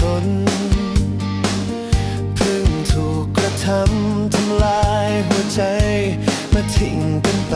ทน เพิ่งถูกกระทำทำลายหัวใจมาทิ้งกันไป